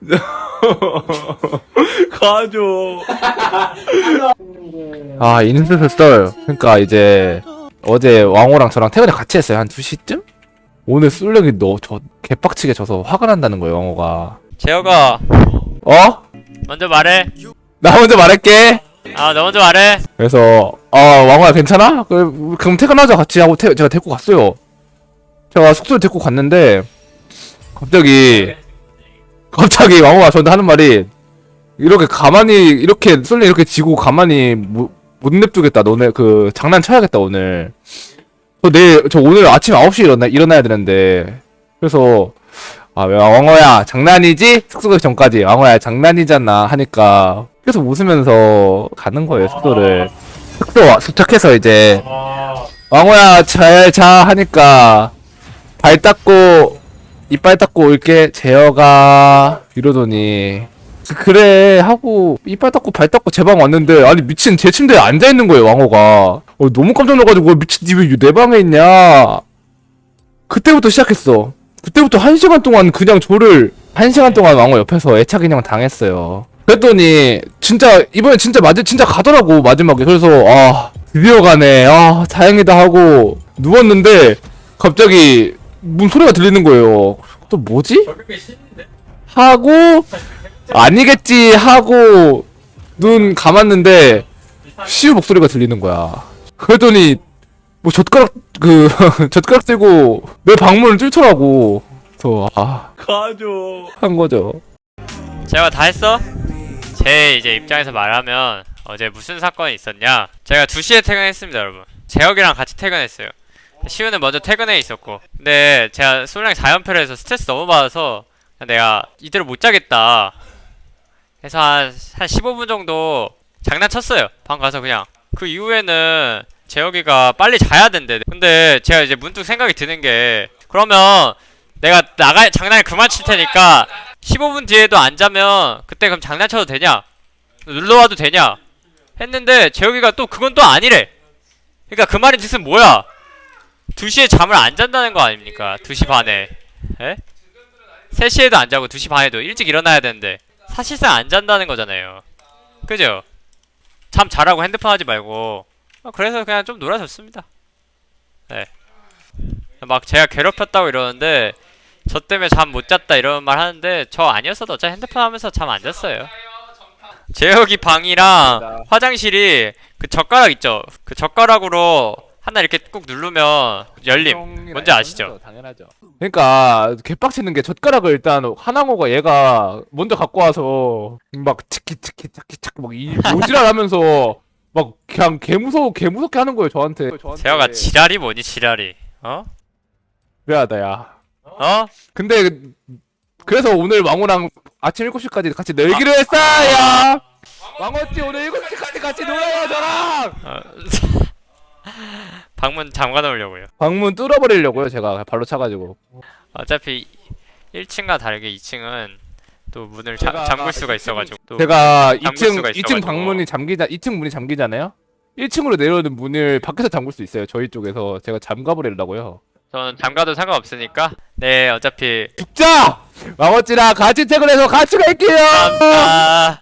가줘. 아 인스스 썰 그러니까 이제 어제 왕호랑 저랑 퇴근을 같이 했어요. 한 2시쯤? 오늘 술력이 너저 개빡치게 져서 화가 난다는 거예요 왕호가. 재혁아. 어? 먼저 말해. 나 먼저 말할게. 아너 먼저 말해. 그래서 아 왕호야 괜찮아? 그- 그럼 퇴근하자. 같이 하고 태, 제가 데리고 갔어요. 제가 숙소를 데리고 갔는데 갑자기 갑자기 왕호가 저한테 하는 말이 이렇게 가만히 이렇게 술래 이렇게 지고 가만히 못, 못 냅두겠다. 너네 그 장난 쳐야겠다 오늘. 저 내일 저 오늘 아침 9시에 일어나, 일어나야 되는데. 그래서 아 왜, 왕호야 장난이지? 숙소 가기 전까지. 왕호야 장난이잖아 하니까. 계속 웃으면서 가는 거예요 숙소를. 숙소 와- 도착해서 이제. 왕호야 잘 자 하니까 발 닦고 이빨 닦고 올게 재혁아. 이러더니. 그래 하고 이빨 닦고 발 닦고 제 방 왔는데 아니 미친 제 침대에 앉아 있는 거예요 왕호가. 어, 너무 깜짝 놀라가지고 미친 니왜내 방에 있냐? 그때부터 시작했어. 그때부터 한 시간 동안 그냥 저를 한 시간 동안 왕호 옆에서 애착 인형 당했어요. 그랬더니 진짜 이번에 진짜 맞 진짜 가더라고 마지막에. 그래서 아 드디어 가네. 아 다행이다 하고 누웠는데 갑자기 문 소리가 들리는 거예요? 또 뭐지? 하고 아니겠지 하고 눈 감았는데 시우 목소리가 들리는 거야. 그랬더니 뭐 젓가락 그 젓가락 들고 내 방문을 뚫더라고. 그래서 아한 가줘. 거죠. 재혁아 다 했어? 제 이제 입장에서 말하면 어제 무슨 사건이 있었냐? 제가 2시에 퇴근했습니다 여러분. 재혁이랑 같이 퇴근했어요 시우는 먼저 퇴근해 있었고. 근데 제가 솔랑 4연패를 해서 스트레스 너무 받아서 내가 이대로 못 자겠다. 해서 한, 한 15분 정도 장난쳤어요. 방 가서 그냥. 그 이후에는 재혁이가 빨리 자야 된대. 근데 제가 이제 문득 생각이 드는 게 그러면 내가 나가 장난을 그만 칠 테니까 15분 뒤에도 안 자면 그때 그럼 장난쳐도 되냐? 놀러와도 되냐? 했는데 재혁이가 또 그건 또 아니래. 그러니까 그 말인 뜻은 뭐야 2시에 잠을 안 잔다는 거 아닙니까? 2시 반에. 에? 3시에도 안 자고 2시 반에도 일찍 일어나야 되는데 사실상 안 잔다는 거잖아요. 그죠? 잠 잘하고 핸드폰 하지 말고. 어, 그래서 그냥 좀 놀아줬습니다. 네. 막 제가 괴롭혔다고 이러는데 저 때문에 잠 못 잤다 이런 말 하는데 저 아니었어도 어차피 핸드폰 하면서 잠 안 잤어요. 재혁이 방이랑 화장실이 그 젓가락 있죠? 그 젓가락으로 하나 이렇게 꾹 누르면 열림 뭔지 아시죠? 당연하죠. 그러니까 개빡치는 게 젓가락을 일단 하나고가 얘가 먼저 갖고 와서 막 치키 치키 치키 치키 막이 모지랄 하면서 막 그냥 개 무서워 개 무섭게 하는 거예요 저한테. 재혁아 지랄이 뭐니 지랄이 어? 미안하다 야. 어? 근데 그- 그래서 오늘 왕호랑 아침 7시까지 같이 놀기로 했어 야. 왕호씨 오늘 7시까지 같이 놀아요 저랑. 어. 방문 잠가 놓으려고요 방문 뚫어버리려고요 제가 발로 차가지고. 어차피 1층과 다르게 2층은 또 문을 자, 제가 잠글 수가 있어가지고 또 제가 잠글 2층 수가 2층 있어가지고. 방문이 잠기자 2층 문이 잠기잖아요. 1층으로 내려오는 문을 밖에서 잠글 수 있어요. 저희 쪽에서 제가 잠가 버리려고요. 저는 잠가도 상관없으니까 네 어차피 죽자! 왕어찌랑 같이 퇴근해서 같이 갈게요. 아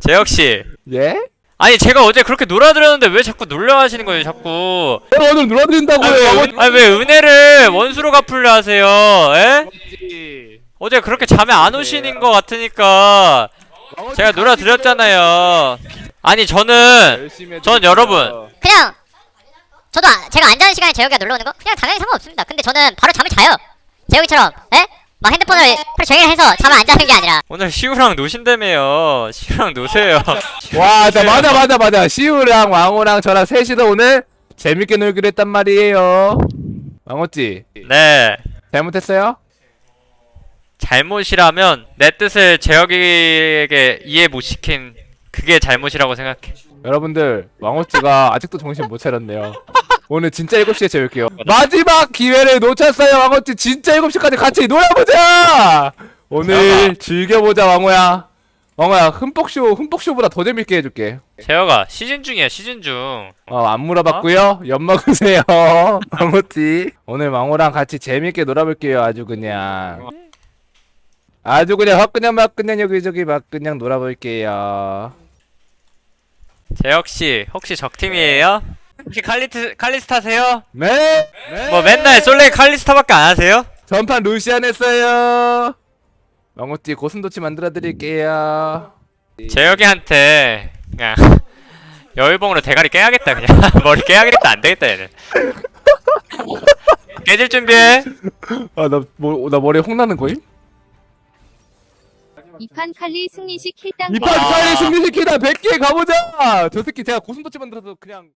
재혁 씨 예? 아니 제가 어제 그렇게 놀아드렸는데 왜 자꾸 놀려 하시는 거예요 자꾸 제가 오늘 놀아드린다고요. 아니, 왜, 왕어찌. 아니, 왜 은혜를 원수로 갚으려 하세요 에? 어제 그렇게 잠에 안 오시는 것 같으니까 제가 놀아드렸잖아요 아니 저는 전. 여러분. 그냥 저도 아- 제가 안 자는 시간에 재혁이가 놀러 오는 거 그냥 당연히 상관없습니다. 근데 저는 바로 잠을 자요. 재혁이처럼, 에? 막 핸드폰을 하루 종일 해서 잠을 안 자는 게 아니라 오늘 시우랑 노신다며요 시우랑 노세요 와, 자, 맞아, 맞아, 맞아. 시우랑 왕호랑 저랑 셋이서 오늘 재밌게 놀기로 했단 말이에요. 왕호찌 네 잘못했어요? 잘못이라면 내 뜻을 재혁이에게 이해 못 시킨 그게 잘못이라고 생각해 여러분들 왕호찌가 아직도 정신 못 차렸네요. 오늘 진짜 7시에 재울게요. 마지막 기회를 놓쳤어요 왕호찌 진짜 7시까지 같이 놀아보자. 오늘 즐겨보자 왕호야. 왕호야 흠뻑쇼 흠뻑쇼보다 더 재밌게 해줄게. 재혁아 시즌 중이야 시즌 중 어, 안 물어봤고요. 엿 먹으세요. 왕호찌. 오늘 왕호랑 같이 재밌게 놀아볼게요. 아주 그냥. 아주 그냥 확 그냥 막 그냥 여기저기 막 그냥 놀아볼게요 재혁 씨 혹시 적 팀이에요? 혹시 칼리트 칼리스타세요? 네? 네? 뭐 맨날 솔레 칼리스타밖에 안 하세요? 전판 루시안 했어요 망고띠 고슴도치 만들어 드릴게요 재혁이한테 그냥 여유봉으로 대가리 깨야겠다 그냥 머리 깨야겠다 안 되겠다 얘는 깨질 준비해 아나 뭐, 나 머리에 홍나는 거임? 이판 칼리 승리식 킬당 이판 차이 승리시키다 100개 가보자 저 새끼 제가 고슴도치 만들어서 그냥